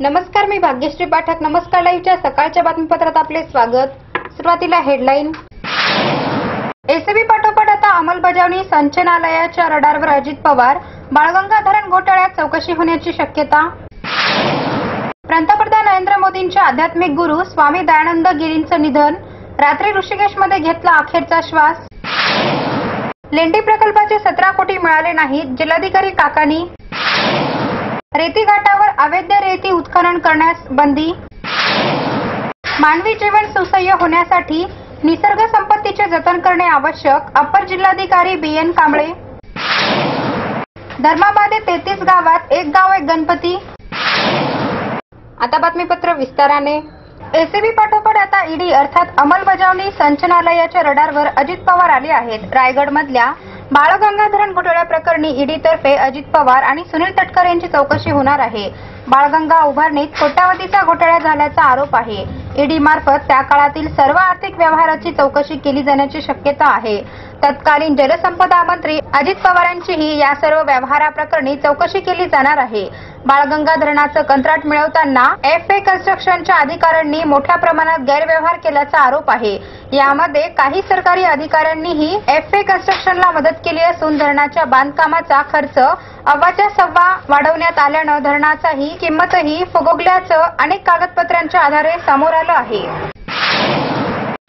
नमस्कार मी भाग्यश्री पाठक. नमस्कार लाईव्हच्या सकाळच्या बातमीपत्रात आपले स्वागत. सुरुवातीला हेडलाईन. एसीबी पाठोपाठ आता अंमलबजावणी संचनालयाच्या रडारवर अजित पवार. बाळगंगा धरण घोटाळ्यात चौकशी होण्याची शक्यता. पंतप्रधान नरेंद्र मोदींच्या आध्यात्मिक गुरु स्वामी दयानंद गिरींचं निधन. रात्री ऋषिकेशमध्ये घेतला अखेरचा श्वास. लेंडी प्रकल्पाचे सतरा कोटी मिळाले नाहीत. जिल्हाधिकारी काकानी रेती घाटावर अवैध रेती उत्खनन करण्यास बंदी? मानवी जीवन सुसह्य होण्यासाठी निसर्ग संपत्तीचे जतन करणे आवश्यक अप्पर जिल्हाधिकारी बी एन कांबळे. धर्माबादे तेहतीस गावात एक गाव एक गणपती. आता बातमीपत्र विस्ताराने. एसीबी पाठोपाठ आता ईडी अर्थात अंमलबजावणी संचनालयाच्या रडारवर अजित पवार आले आहेत. रायगडमधल्या बाळगंगाधरण घोटाळ्या प्रकरणी ईडीतर्फे अजित पवार आणि सुनील तटकर यांची चौकशी होणार आहे. बाळगंगा उभारणीत कोट्यावधीचा घोटाळा झाल्याचा आरोप आहे. ईडी मार्फत त्या काळातील सर्व आर्थिक व्यवहाराची चौकशी केली जाण्याची शक्यता आहे. तत्कालीन जलसंपदा मंत्री अजित पवारांचीही या सर्व व्यवहाराप्रकरणी चौकशी केली जाणार आहे. बाळगंगा धरणाचं कंत्राट मिळवताना एफ ए कन्स्ट्रक्शनच्या अधिकाऱ्यांनी मोठ्या प्रमाणात गैरव्यवहार केल्याचा आरोप आहे. यामध्ये काही सरकारी अधिकाऱ्यांनीही एफ ए कन्स्ट्रक्शनला मदत केली असून धरणाच्या बांधकामाचा खर्च अव्वाच्या सव्वा वाढवण्यात आल्यानं धरणाचाही किंमतही फुगवल्याचं अनेक कागदपत्रांच्या आधारे समोर आलं आहे.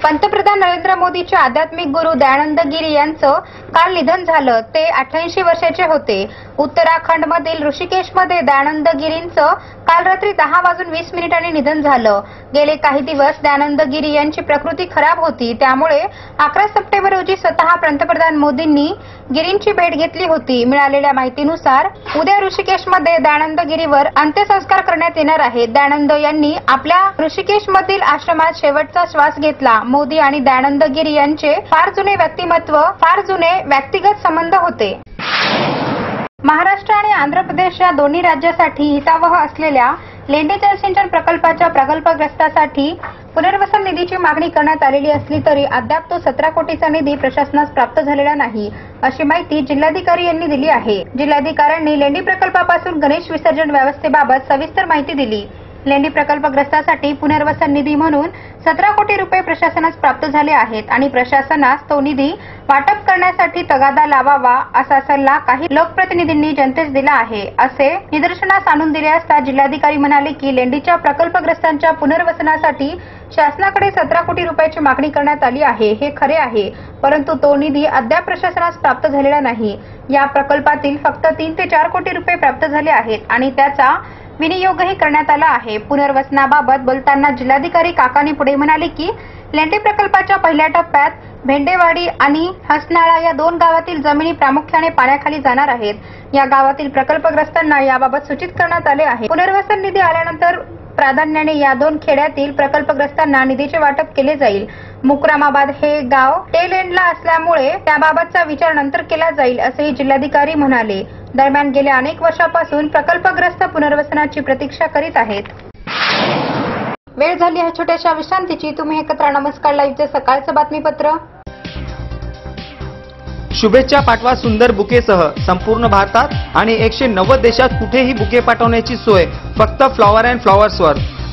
पंतप्रधान नरेंद्र मोदीचे आध्यात्मिक गुरु दयानंद गिरी यांचं काल निधन झालं. ते अठ्ठ्याऐंशी वर्षाचे होते. उत्तराखंडमधील ऋषिकेशमध्ये दयानंद गिरींचं काल रात्री दहा वाजून वीस मिनिटांनी निधन झालं. गेले काही दिवस दयानंद गिरी यांची प्रकृती खराब होती. त्यामुळे अकरा सप्टेंबर रोजी स्वतः पंतप्रधान मोदींनी गिरींची भेट घेतली होती. मिळालेल्या माहितीनुसार उद्या ऋषिकेशमध्ये दयानंद गिरीवर अंत्यसंस्कार करण्यात येणार आहेत. दयानंद यांनी आपल्या ऋषिकेशमधील आश्रमात शेवटचा श्वास घेतला. मोदी आणि दयानंद गिरी यांचे फार जुने व्यक्तिमत्व फार जुने व्यक्तिगत संबंध होते. महाराष्ट्र आणि आंध्र प्रदेश या दोन्ही राज्यासाठी हितावह असलेल्या लेंडी जलसिंचन प्रकल्पाच्या प्रकल्पग्रस्तासाठी पुनर्वसन निधीची मागणी करण्यात आलेली असली तरी अद्याप तो सतरा कोटीचा निधी प्रशासनास प्राप्त झालेला नाही अशी माहिती जिल्हाधिकारी यांनी दिली आहे. जिल्हाधिकाऱ्यांनी लेंडी प्रकल्पापासून गणेश विसर्जन व्यवस्थेबाबत सविस्तर माहिती दिली. लेंडी प्रकल्पग्रस्तासाठी पुनर्वसन निधी म्हणून सतरा कोटी रुपये प्रशासनास प्राप्त झाले आहेत आणि प्रशासनास तो निधी वाटप करण्यासाठी तगादा लावावा असा सल्ला काही लोकप्रतिनिधींनी जनतेस दिला आहे. असे निदर्शनास आणून दिले असता जिल्हाधिकारी म्हणाले की लेंडीच्या प्रकल्पग्रस्तांच्या पुनर्वसनासाठी शासनाकडे सतरा कोटी रुपयाची मागणी करण्यात आली आहे. हे खरे आहे परंतु तो निधी अद्याप प्रशासनास प्राप्त झालेला नाही. या प्रकल्पातील फक्त तीन ते चार कोटी रुपये प्राप्त झाले आहेत आणि त्याचा विनियोगही करण्यात आला आहे. पुनर्वसनाबाबत बोलताना जिल्हाधिकारी काकानी पुढे म्हणाले की लेंडी प्रकल्पाच्या पहिल्या टप्प्यात भेंडेवाडी आणि हसनाळा या दोन गावातील जमिनी प्रामुख्याने पाण्याखाली जाणार आहेत. या गावातील प्रकल्पग्रस्तांना याबाबत सूचित करण्यात आले आहे. पुनर्वसन निधी आल्यानंतर प्राधान्याने या दोन खेड्यातील प्रकल्पग्रस्तांना निधीचे वाटप केले जाईल. मुक्रामाबाद हे गाव टेल एंडला असल्यामुळे त्याबाबतचा विचार नंतर केला जाईल असेही जिल्हाधिकारी म्हणाले. दरम्यान गेल्या अनेक वर्षापासून प्रकल्पग्रस्त पुनर्वसनाची प्रतीक्षा करीत आहेत. वेळ झाली आहे छोट्याशा विश्रांतीची. तुम्ही एकत्र नमस्कार लाईव्हचे सकाळचं बातमीपत्र. शुभेच्छा पाठवा सुंदर बुकेसह संपूर्ण भारतात आणि एकशे नव्वद देशात कुठेही बुके पाठवण्याची सोय. फक्त फ्लॉवर अँड फ्लॉवर्सवर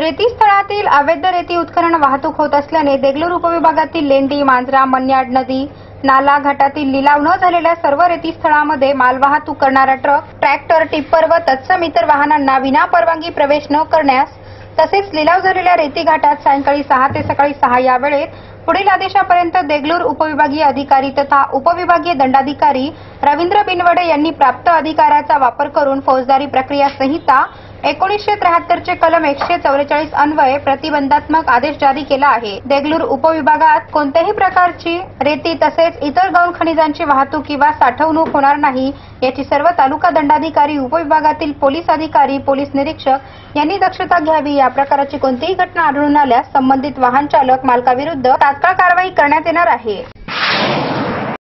रेती स्थळातील अवैध रेती उत्खनन वाहतूक होत असल्याने देगलूर उपविभागातील लेंडी मांजरा मन्याड नदी नाला घाटातील लिलाव न झालेल्या सर्व रेती स्थळामध्ये मालवाहतूक करणारा ट्रक ट्रॅक्टर टिप्पर व तत्सम इतर वाहनांना विनापरवानगी प्रवेश न करण्यास तसेच लिलाव झालेल्या रेती घाटात सायंकाळी सहा ते सकाळी सहा या वेळेत पुढील आदेशापर्यंत देगलूर उपविभागीय अधिकारी तथा उपविभागीय दंडाधिकारी रवींद्र बिनवडे यांनी प्राप्त अधिकाराचा वापर करून फौजदारी प्रक्रिया संहिता एकोणीसशे त्र्याहत्तरचे कलम एकशे चौवेचाळीस अन्वये प्रतिबंधात्मक आदेश जारी केला आहे. देगलूर उपविभागात कोणत्याही प्रकारची रेती तसेच इतर गौण खनिजांची वाहतूक किंवा साठवणूक होणार नाही याची सर्व तालुका दंडाधिकारी उपविभागातील पोलीस अधिकारी पोलीस निरीक्षक यांनी दक्षता घ्यावी. या प्रकाराची कोणतीही घटना आढळून आल्यास संबंधित वाहन चालक मालकाविरुद्ध तात्काळ कारवाई करण्यात येणार आहे.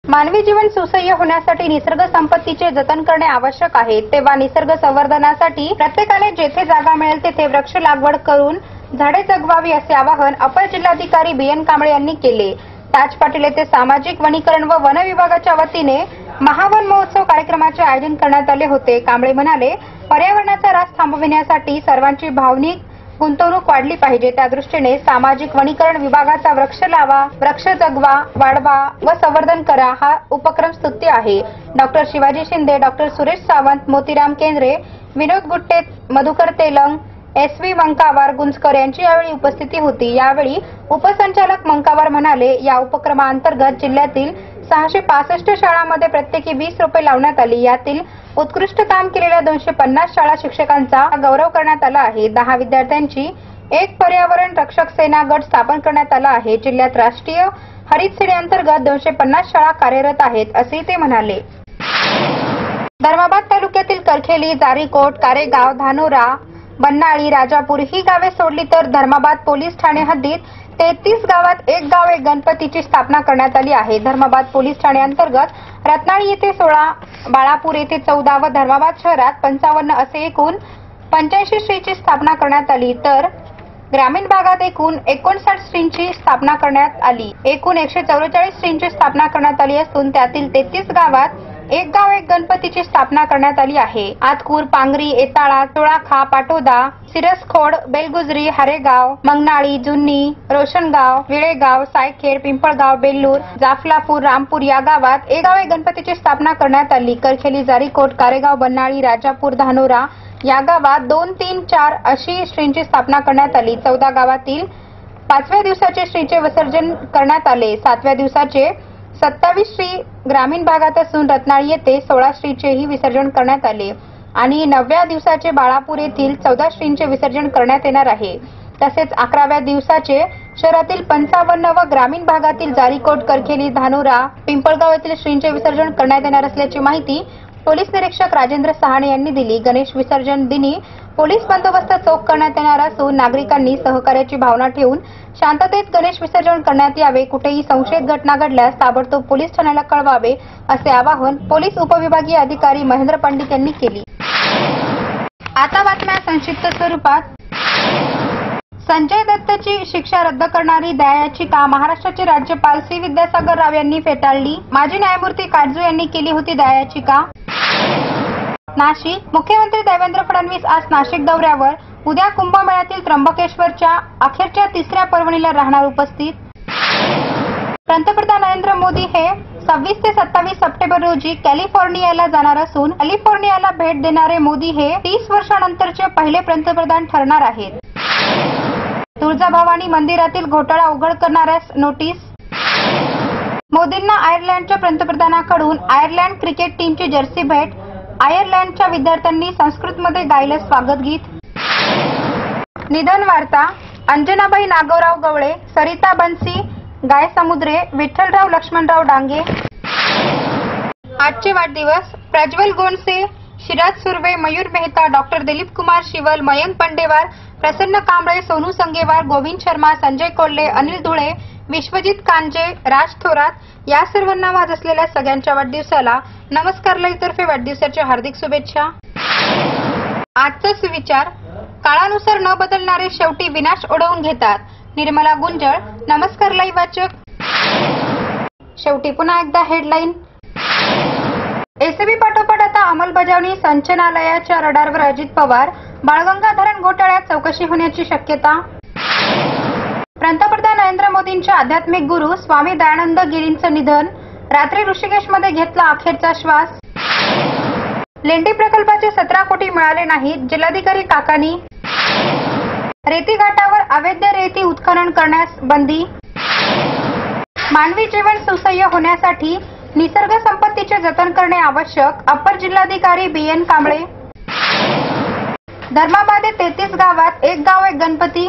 मानवी जीवन सुसह्य होण्यासाठी निसर्ग संपत्तीचे जतन करणे आवश्यक आहे. तेव्हा निसर्ग संवर्धनासाठी प्रत्येकाने जेथे जागा मिळेल तेथे वृक्ष लागवड करून झाडे जगवावी असे आवाहन अपर जिल्हाधिकारी बी एन कांबळे यांनी केले. ताज पाटील येथे सामाजिक वनीकरण व वन विभागाच्या वतीने महावन महोत्सव कार्यक्रमाचे आयोजन करण्यात आले होते. कांबळे म्हणाले पर्यावरणाचा रास थांबविण्यासाठी सर्वांची भावनिक गुंतवणूक वाढली पाहिजे. त्या दृष्टीने सामाजिक वनीकरण विभागाचा वृक्ष लावा वृक्ष जगवा वाढवा व संवर्धन करा हा उपक्रम स्तुत्य आहे. Doctor Shivaji Shinde doctor Suresh Sawant Motiram Kendre Vinod Gutte Madhukar Telang S V Mankawar Gunjkar यांची यावेळी उपस्थिती होती. यावेळी उपसंचालक मंकावार म्हणाले या उपक्रमाअंतर्गत जिल्ह्यातील सहाशे पासष्ट शाळांमध्ये प्रत्येकी वीस रुपये लावण्यात आली. यातील उत्कृष्ट काम केलेल्या दोनशे पन्नास शाळा शिक्षकांचा गौरव करण्यात आला आहे. दहा विद्यार्थ्यांची एक पर्यावरण रक्षक सेना गट स्थापन करण्यात आला आहे. जिल्ह्यात राष्ट्रीय हरित सेनेअंतर्गत दोनशे पन्नास शाळा कार्यरत आहेत असे ते म्हणाले. धर्माबाद तालुक्यातील करखेली जारीकोट कारेगाव धानोरा बन्नाळी राजापूर ही गावे सोडली तर धर्माबाद पोलीस ठाणे हद्दीत तेहतीस गावात एक गाव एक गणपतीची स्थापना करण्यात आली आहे. धर्माबाद पोलीस ठाणे अंतर्गत रत्नाळी येथे सोळा बाळापूर येथे चौदा व धर्माबाद शहरात पंचावन्न असे एकूण पंच्याऐंशी श्रीची स्थापना करण्यात आली. तर ग्रामीण भागात एकूण एकोणसाठ श्रींची स्थापना करण्यात आली. एकूण एकशे चौवेचाळीस श्रींची स्थापना करण्यात आली असून त्यातील तेहतीस गावात एक गाव एक गणपतीची स्थापना करण्यात आली आहे. आतकूर पांगरी एताळा चोळाखा पाटोदा सिरसखोड बेलगुजरी हरेगाव मंगनाळी जुन्नी रोशनगाव विळेगाव सायखेड पिंपळगाव बेल्लूर जाफलापूर रामपूर या गावात एक गाव एक गणपतीची स्थापना करण्यात आली. करखेली जारीकोट कारेगाव बन्नाळी राजापूर धानोरा या गावात दोन तीन चार अशी श्रींची स्थापना करण्यात आली. चौदा गावातील पाचव्या दिवसाचे श्रीचे विसर्जन करण्यात आले. सातव्या दिवसाचे सत्तावीस श्री ग्रामीण भागात असून रत्नाळी येथे सोळा श्रीचेही विसर्जन करण्यात आले. आणि नवव्या दिवसाचे बाळापूर येथील चौदा श्रींचे विसर्जन करण्यात येणार आहे. तसेच अकराव्या दिवसाचे शहरातील पंचावन्न व ग्रामीण भागातील जारीकोट करखेली धानोरा पिंपळगाव येथील श्रींचे विसर्जन करण्यात येणार असल्याची माहिती पोलीस निरीक्षक राजेंद्र सहाणे यांनी दिली. गणेश विसर्जन दिनी पोलीस बंदोबस्त चोख करण्यात येणार असून नागरिकांनी सहकार्याची भावना ठेवून शांततेत गणेश विसर्जन करण्यात यावे. कुठेही संशयित घटना घडल्यास ताबडतोब पोलीस ठाण्याला कळवावे असे आवाहन पोलीस उपविभागीय अधिकारी महेंद्र पंडित यांनी केली. आता बातम्या संक्षिप्त स्वरूपात. संजय दत्तची शिक्षा रद्द करणारी दयायाचिका महाराष्ट्राचे राज्यपाल सी विद्यासागर राव यांनी फेटाळली. माजी न्यायमूर्ती काटजू यांनी केली होती दयायाचिका नाशिक. मुख्यमंत्री देवेंद्र फडणवीस आज नाशिक दौऱ्यावर. उद्या कुंभमेळ्यातील त्र्यंबकेश्वरच्या अखेरच्या तिसऱ्या पर्वणीला राहणार उपस्थित. पंतप्रधान नरेंद्र मोदी हे सव्वीस ते सत्तावीस सप्टेंबर रोजी कॅलिफोर्नियाला जाणार असून कॅलिफोर्नियाला भेट देणारे मोदी हे तीस वर्षानंतरचे पहिले पंतप्रधान ठरणार आहेत. तुळजाभवानी मंदिरातील घोटाळा उघड करणाऱ्यास नोटीस. मोदींना आयर्लंडच्या पंतप्रधानाकडून आयर्लंड क्रिकेट टीमची जर्सी भेट. आयर्लंडच्या विद्यार्थ्यांनी संस्कृतमध्ये गायले स्वागत गीत. निधन वार्ता अंजनाबाई नागवराव गवळे सरिता बनसी गाय समुद्रे विठ्ठलराव लक्ष्मणराव डांगे. आजचे वाढदिवस प्रज्वल गोंडसे शिराज सुर्वे मयूर मेहता डॉक्टर दिलीप कुमार शिवल मयंक पंडेवार प्रसन्न कांबळे सोनू संगेवार गोविंद शर्मा संजय कोल्हे अनिल धुळे विश्वजित कांजे राज थोरात या सर्वांना वाज असलेल्या सगळ्यांच्या वाढदिवसाला नमस्कार लईतर्फे वाढदिवसाच्या हार्दिक शुभेच्छा. आजचा सुविचार काळानुसार न बदलणारे शेवटी विनाश ओढवून घेतात. निर्मला गुंजळ नमस्कार लई वाचक शेवटी पुन्हा एकदा हेडलाईन एसीबी पाठोपाठ आता अंमलबजावणी संचनालयाच्या रडारवर अजित पवार बाळगंगाधरण घोटाळ्यात चौकशी होण्याची शक्यता. पंतप्रधान नरेंद्र मोदींच्या आध्यात्मिक गुरु स्वामी दयानंद गिरींचं निधन रात्री ऋषिकेशमध्ये घेतला अखेरचा श्वास. लेंडी प्रकल्पाचे सतरा कोटी मिळाले नाहीत जिल्हाधिकारी काकानी. रेती घाटावर अवैध रेती उत्खनन करण्यास बंदी. मानवी जीवन सुसह्य होण्यासाठी निसर्ग संपत्तीचे जतन करणे आवश्यक अप्पर जिल्हाधिकारी बी एन कांबळे. धर्माबादे तेहतीस गावात एक गाव एक गणपती.